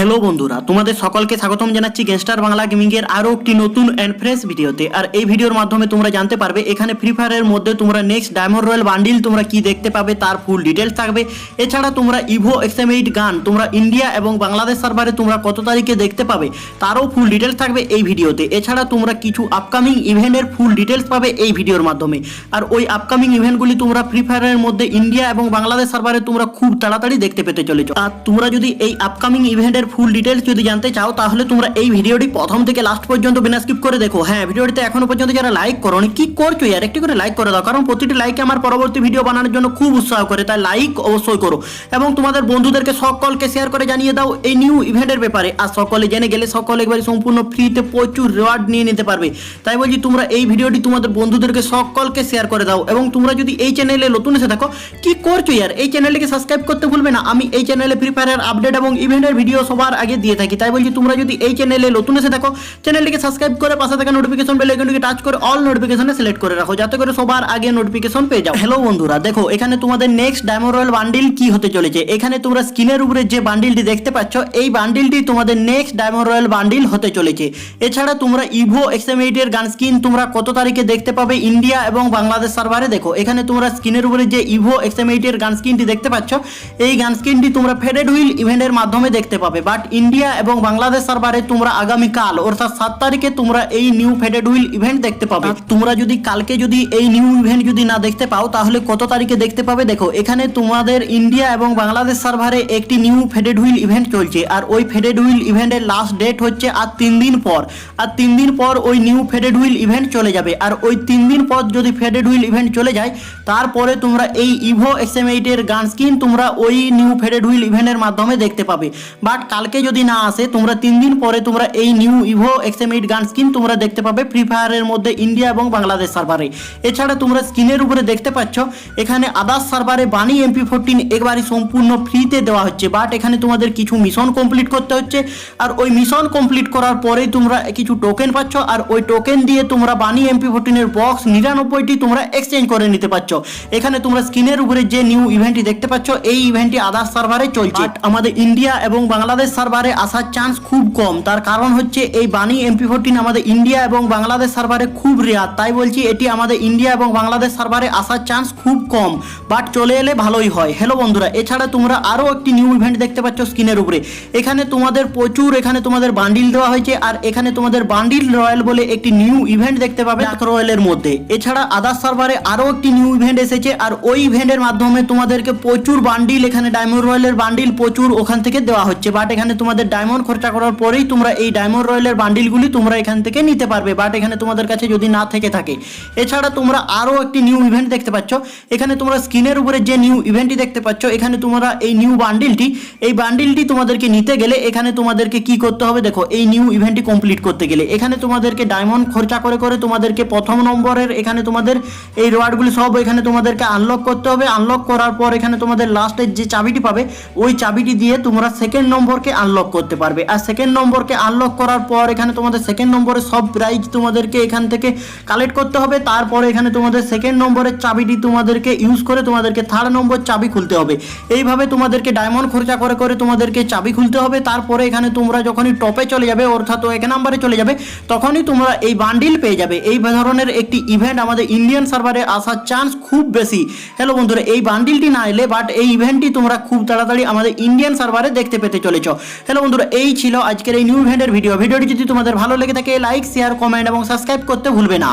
Hello বন্ধুরা, তোমাদের সকলকে স্বাগতম জানাচ্ছি গ্যাংস্টার বাংলা গেমিং এর আরও একটি নতুন অ্যান্ড ফ্রেশ ভিডিওতে। আর এই ভিডিওর মাধ্যমে তোমরা জানতে পারবে, এখানে ফ্রি ফায়ারের মধ্যে তোমরা নেক্সট ডায়মন্ড রয়্যাল বান্ডিল তোমরা কি দেখতে পাবে, তার ফুল ডিটেলস থাকবে। এছাড়া তোমরা ইভো এক্সএম গান তোমরা ইন্ডিয়া এবং বাংলাদেশ সার্ভারে তোমরা কত তারিখে দেখতে পাবে, তারও ফুল ডিটেলস থাকবে এই ভিডিওতে। এছাড়া তোমরা কিছু আপকামিং ইভেন্টের ফুল ডিটেলস পাবে এই ভিডিওর মাধ্যমে। আর ওই আপকামিং ইভেন্টগুলি তোমরা ফ্রি ফায়ারের মধ্যে ইন্ডিয়া এবং বাংলাদেশ সার্ভারে তোমরা খুব তাড়াতাড়ি দেখতে পেতে চলেছো। আর তোমরা যদি এই আপকামিং ইভেন্টের ফুল ডিটেলস যদি জানতে চাও, তাহলে তোমরা এই ভিডিওটি প্রথম থেকে লাস্ট পর্যন্ত বিনা স্কিপ করে দেখো। হ্যাঁ ভিডিওটিতে এখনও পর্যন্ত যারা লাইক করোনি, কি করছ ইয়ার? একটি করে লাইক করে দাও, কারণ প্রতিটি লাইকে আমার পরবর্তী ভিডিও বানানোর জন্য খুব উৎসাহ করে, তাই লাইক অবশ্যই করো। এবং তোমাদের বন্ধুদেরকে সকলকে শেয়ার করে জানিয়ে দাও এই নিউ ইভেন্টের ব্যাপারে। আর সকলে জেনে গেলে সকলে একবারে সম্পূর্ণ ফ্রিতে প্রচুর রিওয়ার্ড নিয়ে নিতে পারবে। তাই বলছি, তোমরা এই ভিডিওটি তোমাদের বন্ধুদেরকে সকলকে শেয়ার করে দাও। এবং তোমরা যদি এই চ্যানেলে নতুন এসে থাকো, কি করছ ইয়ার? এই চ্যানেলটিকে সাবস্ক্রাইব করতে ভুলবে না। আমি এই চ্যানেলে ফ্রি ফায়ারের আপডেট এবং ইভেন্টের ভিডিও সবার আগে দিয়ে থাকি। তাই বলছি, তোমরা যদি এই চ্যানেলে নতুন এসে থাকো চ্যানেলটিকে সাবস্ক্রাইব করে পাশে থাকা নোটিফিকেশন বেল আইকনটিকে টাচ করে অল নোটিফিকেশনে সিলেক্ট করে রাখো, যাতে করে সবার আগে নোটিফিকেশন পেয়ে যাও। হ্যালো বন্ধুরা, দেখো, এখানে তোমাদের নেক্সট ডায়মন্ড রয়্যাল বান্ডিল কি হতে চলেছে? এখানে তোমরা স্ক্রিনের উপরে যে বান্ডিলটি দেখতে পাচ্ছ, এই বান্ডিলটি তোমাদের নেক্সট ডায়মন্ড রয়্যাল বান্ডিল হতে চলেছে। এছাড়া তোমরা ইভো এক্সএম এইট এর গান স্কিন তোমরা কত তারিখে দেখতে পাবে ইন্ডিয়া এবং বাংলাদেশ সার্ভারে? দেখো, এখানে তোমরা স্ক্রিনের উপরে যে ইভো এক্সএম এইট এর গান স্কিনটি দেখতে পাচ্ছ, এই গান স্কিনটি তোমরা ফেডেড হুইল ইভেন্টের মাধ্যমে দেখতে পাবে। বাট ইন্ডিয়া এবং বাংলাদেশ সার্ভারে তোমরা আগামীকাল অর্থাৎ সাত তারিখে তোমরা এই নিউ ফেডেড হুইল ইভেন্ট দেখতে পাবে। তোমরা যদি কালকে যদি এই নিউ ইভেন্ট যদি না দেখতে পাও তাহলে কত তারিখে দেখতে পাবে? দেখো এখানে তোমাদের ইন্ডিয়া এবং বাংলাদেশ সার্ভারে একটি নিউ ফেডেড হুইল ইভেন্ট চলছে। আর ওই ফেডেড হুইল ইভেন্টের লাস্ট ডেট হচ্ছে আর তিন দিন পর। আর তিন দিন পর ওই নিউ ফেডেড হুইল ইভেন্ট চলে যাবে। আর ওই তিন দিন পর যদি ফেডেড হুইল ইভেন্ট চলে যায় তারপরে তোমরা এই ইভো এক্সএম এইটের গান স্কিন তোমরা ওই নিউ ফেডেড হুইল ইভেন্টের মাধ্যমে দেখতে পাবে। বাট কালকে যদি না আসে, তোমরা তিন দিন পরে তোমরা এই new evo XM eight gun skin তোমরা দেখতে পাবে ফ্রি ফায়ারের মধ্যে ইন্ডিয়া এবং বাংলাদেশ সার্ভারে এছাড়া তোমরা স্ক্রিনের উপরে দেখতে পাচ্ছ, এখানে আদার্স সার্ভারে বানি এমপি ফোরটিন একবারই সম্পূর্ণ ফ্রিতে দেওয়া হচ্ছে। বাট এখানে তোমাদের কিছু মিশন কমপ্লিট করতে হচ্ছে। আর ওই মিশন কমপ্লিট করার পরেই তোমরা কিছু টোকেন পাচ্ছ। আর ওই টোকেন দিয়ে তোমরা বানি এমপি ফোরটিনের বক্স নিরানব্বইটি তোমরা এক্সচেঞ্জ করে নিতে পারছ এখানে তোমরা স্ক্রিনের উপরে যে নিউ ইভেন্টটি দেখতে পাচ্ছ, এই ইভেন্টটি আদার্স সার্ভারে চলছে। আমাদের ইন্ডিয়া এবং বাংলাদেশ সার্ভারে আসার চান্স খুব কম। তার কারণ হচ্ছে এই বানি এমপি ফোরটিন আমাদের ইন্ডিয়া এবং বাংলাদেশ সার্ভারে খুব রেয়ার। তাই বলছি এটি আমাদের ইন্ডিয়া এবং বাংলাদেশ সার্ভারে আসার চান্স খুব কম। বাট চলে এলে ভালোই হয়। হ্যালো বন্ধুরা, এছাড়া তোমরা আরও একটি নিউ ইভেন্ট দেখতে পাচ্ছ স্ক্রিনের উপরে। এখানে তোমাদের প্রচুর, এখানে তোমাদের বান্ডিল দেওয়া হয়েছে আর এখানে তোমাদের বান্ডিল রয়্যাল বলে একটি নিউ ইভেন্ট দেখতে পাবে ডাক রয়্যালের মধ্যে। এছাড়া আদার সার্ভারে আরও একটি নিউ ইভেন্ট এসেছে আর ওই ইভেন্টের মাধ্যমে তোমাদেরকে প্রচুর বান্ডিল এখানে ডায়মন্ড রয়্যালের বান্ডিল প্রচুর ওখান থেকে দেওয়া হচ্ছে। বাট এখানে তোমাদের ডায়মন্ড খরচা করার পরেই তোমরা এই ডায়মন্ড রয়্যালের বান্ডিলগুলি তোমরা এখান থেকে নিতে পারবে। বাট এখানে তোমাদের কাছে যদি না থেকে থাকে, এছাড়া তোমরা আরও একটি নিউ ইভেন্ট দেখতে পাচ্ছ। এখানে তোমরা স্ক্রিনের উপরে যে নিউ ইভেন্টটি দেখতে পাচ্ছ, এখানে তোমরা এই নিউ বান্ডিলটি এই বান্ডিলটি তোমাদেরকে নিতে গেলে এখানে তোমাদেরকে কি করতে হবে দেখো, এই নিউ ইভেন্টটি কমপ্লিট করতে গেলে। এখানে তোমাদেরকে ডায়মন্ড খরচা করে করে তোমাদেরকে প্রথম নম্বরের এখানে তোমাদের এই রিওয়ার্ডগুলি সব এখানে তোমাদেরকে আনলক করতে হবে। আনলক করার পর এখানে তোমাদের লাস্টের যে চাবিটি পাবে, ওই চাবিটি দিয়ে তোমরা সেকেন্ড নম্বরকে আনলক করতে পারবে। আর সেকেন্ড নম্বরকে আনলক করার পর এখানে তোমাদের সেকেন্ড নম্বরে সব প্রাইজ তোমাদেরকে এখান থেকে কালেক্ট করতে হবে। তারপরে এখানে তোমাদের সেকেন্ড নম্বরের চাবিটি তোমাদেরকে ইউজ করে তোমাদেরকে থার্ড নম্বর চাবি খুলতে হবে। এইভাবে তোমাদেরকে ডায়মন্ড খরচা করে করে তোমাদেরকে চাবি খুলতে হবে। তারপরে এখানে তোমরা যখনই টপে চলে যাবে, অর্থাৎ এক নম্বরে চলে যাবে, তখনই তোমরা এই বান্ডিল পেয়ে যাবে। এই ধরনের একটি ইভেন্ট আমাদের ইন্ডিয়ান সার্ভারে আসার চান্স খুব বেশি। হ্যালো বন্ধুরা, এই বান্ডিলটি না এলে বাট এই ইভেন্টটি তোমরা খুব তাড়াতাড়ি আমাদের ইন্ডিয়ান সার্ভারে দেখতে পেতে চলেছ। হ্যালো বন্ধুরা, এই ছিল আজকের এই নিউ ভ্যান্ডের ভিডিও ভিডিওটি যদি তোমাদের ভালো লেগে থাকে লাইক শেয়ার কমেন্ট এবং সাবস্ক্রাইব করতে ভুলবে না।